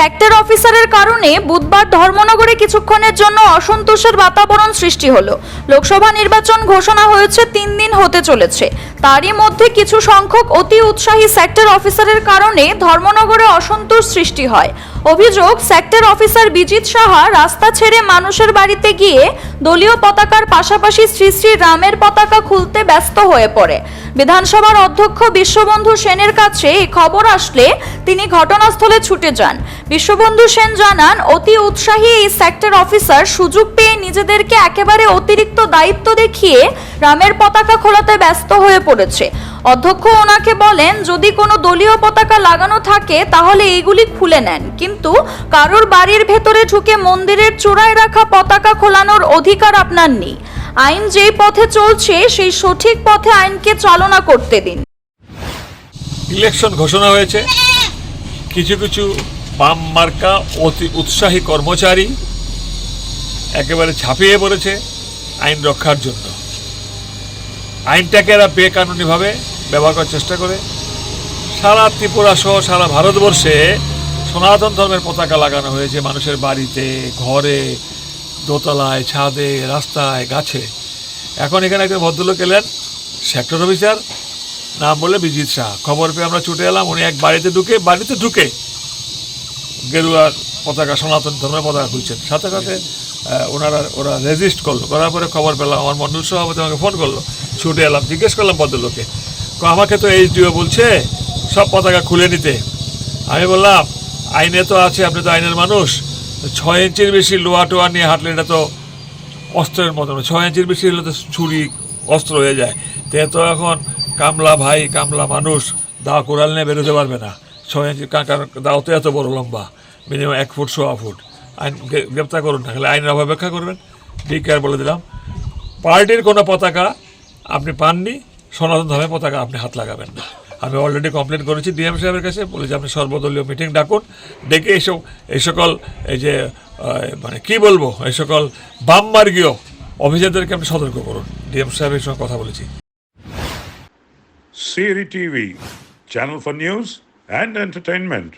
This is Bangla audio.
সেক্টর অফিসারের কারণে বুধবার ধর্মনগরে কিছুক্ষণের জন্য অসন্তোষের বাতাবরণ সৃষ্টি হলো। লোকসভা নির্বাচন ঘোষণা হয়েছে, তিন দিন হতে চলেছে। তারই মধ্যে কিছু সংখ্যক অতি উৎসাহী সেক্টর অফিসারের কারণে ধর্মনগরে অসন্তোষ সৃষ্টি হয়। অভিযোগ সেক্টর অফিসার বিজিত সাহা রাস্তা ছেড়ে মানুষের বাড়িতে গিয়ে দলীয় পতাকার পাশাপাশি শ্রী শ্রী রামের পতাকা খুলতে ব্যস্ত হয়ে পড়ে। বিধানসভার অধ্যক্ষ বিশ্ববন্ধু সেনের কাছে এই খবর আসলে তিনি ঘটনাস্থলে ছুটে যান। বিশ্ববন্ধু সেন জানান, অতি উৎসাহী এই সেক্টর অফিসার সুযোগ পেয়ে নিজেদেরকে একেবারে অতিরিক্ত দায়িত্ব দেখিয়ে রামের পতাকা খোলাতে ব্যস্ত হয়ে পড়েছে। অধ্যক্ষ ওনাকে বলেন, যদি কোনো দলীয় পতাকা লাগানো থাকে, তাহলে এইগুলি খুলে নেন। কিন্তু কারোর বাড়ির ভেতরে ঢুকে মন্দিরের চূড়ায় রাখা পতাকা খোলানোর অধিকার আপনার নেই। আইন যে পথে চলছে, সেই সঠিক পথে আইনকে চালনা করতে দিন। ইলেকশন ঘোষণা হয়েছে। কিছু কিছু বাম মার্কা অতি উৎসাহী কর্মচারী একেবারে ছাপিয়ে পড়েছে আইন রক্ষার জন্য। আইনটাকে এরা বেকানুনিভাবে ব্যবহার করার চেষ্টা করে। সারা ত্রিপুরা সহ সারা ভারতবর্ষে সনাতন ধর্মের পতাকা লাগানো হয়েছে মানুষের বাড়িতে, ঘরে দোতলায়, ছাদে, রাস্তায়, গাছে। এখন এখানে একটা ভদ্রলোক এলেন সেক্টর অফিসার নাম বলে বিজিত শাহ। খবর পেয়ে আমরা ছুটে এলাম, উনি এক বাড়িতে ঢুকে বাড়িতে ঢুকে গেরুয়ার পতাকা, সনাতন ধর্মের পতাকা খুলছেন। সাথে সাথে ওনারা, ওরা রেজিস্ট করল। করার পরে খবর পেলাম, আমার মন্ডল সভাপতি আমাকে ফোন করল। ছুটে এলাম, জিজ্ঞেস করলাম ভদ্রলোকে আমাকে তো এইচ এইচডিও বলছে, সব পতাকা খুলে নিতে? আমি বললাম, আইনে তো আছে, আপনি তো আইনের মানুষ। ছয় ইঞ্চির বেশি লোয়া টোয়া নিয়ে হাঁটলে এটা তো অস্ত্রের মতো। ছয় ইঞ্চির বেশি হলে তো ছুরি অস্ত্র হয়ে যায়। তে তো এখন কামলা ভাই, কামলা মানুষ দা কোরাল নিয়ে বেরোতে পারবে না। ছয় ইঞ্চি কারণ দাও তো এত বড় লম্বা। মিনিমাম এক ফুট, সোয়া ফুট। আইন গ্রেপ্তার করুন না আইনের অপেক্ষা করবেন। ঠিক আর বলে দিলাম। পার্টির কোনো পতাকা আপনি পাননি, সনাতন ধর্মের পতাকা আপনি হাত লাগাবেন না। আমি অলরেডি কমপ্লেন করেছি ডিএম সাহেবের কাছে বলেছি আপনি সর্বদলীয় মিটিং ডাকুন, ডেকে এইসব এই সকল, এই যে মানে কি বলব এই সকল বামমার্গীয় অভিযানদেরকে আপনি সতর্ক করুন ডিএম সাহেবের সঙ্গে কথা বলেছি CD TV channel for news and entertainment.